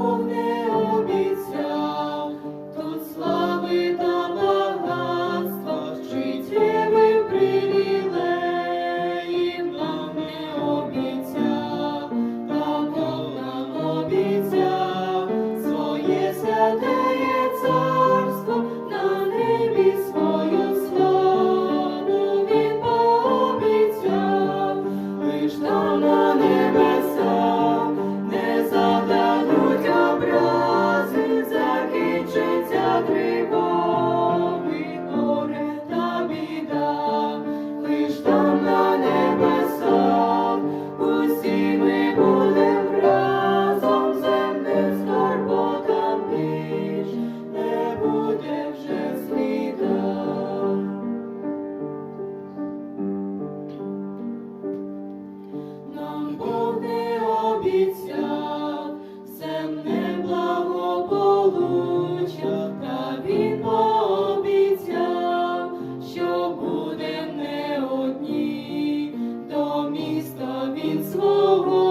Amém. він свого.